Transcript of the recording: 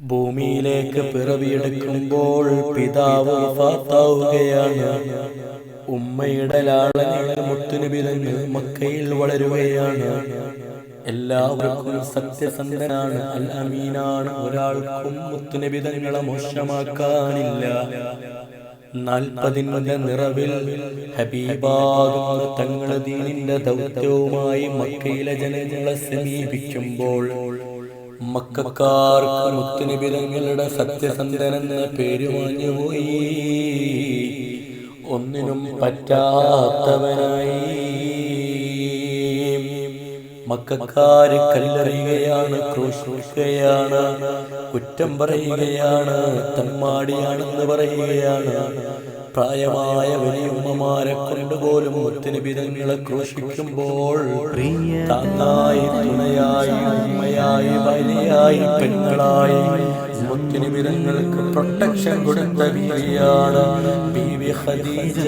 ഭൂമിയിലേക്ക് പിറവിയെടുക്കുമ്പോൾ പിതാവ് വഫാത്താവുകയാണ്. ഉമ്മയുടെ ലാളനകൾ മുത്തുനബി തങ്ങൾ മക്കയിൽ വളരുകയാണ്. എല്ലാവർക്കും സത്യസന്ധനാണ്. അൽ അമീനാണ്. ഒരാൾക്കും മുത്തുനിബിതങ്ങളെ മോശമാക്കാനില്ല. നാൽപ്പതിന്റെ നിറവിൽ ഹബീബാകുന്ന തങ്ങളെ ദീനിന്റെ ദൗത്യവുമായി മക്കയിലെ ജനങ്ങളെ സമീപിക്കുമ്പോൾ മക്കാർക്ക് സത്യസന്ധനെന്ന് പേര് മാഞ്ഞുപോയി ഒന്നിനും പറ്റാത്തവനായി. മക്കാര് കല്ലെറിയുകയാണ് ക്രൂശിക്കുകയാണ് കുറ്റം പറയുകയാണ് തമ്മാടിയാണെന്ന് പറയുകയാണ്. പ്രായമായ വലിയമ്മമാരെ കൊണ്ടുപോലും മുത്തുനിബിതങ്ങളെ ക്രൂശിക്കുമ്പോൾ തന്നായി തുണയായി. ഉമ്മയായി ഭാര്യയായി പെങ്ങളായി. മുത്തുനിബിതങ്ങൾക്ക് പ്രൊട്ടക്ഷൻ കൊടുത്ത ബീവിയാണ് ബീവി ഖദീജ.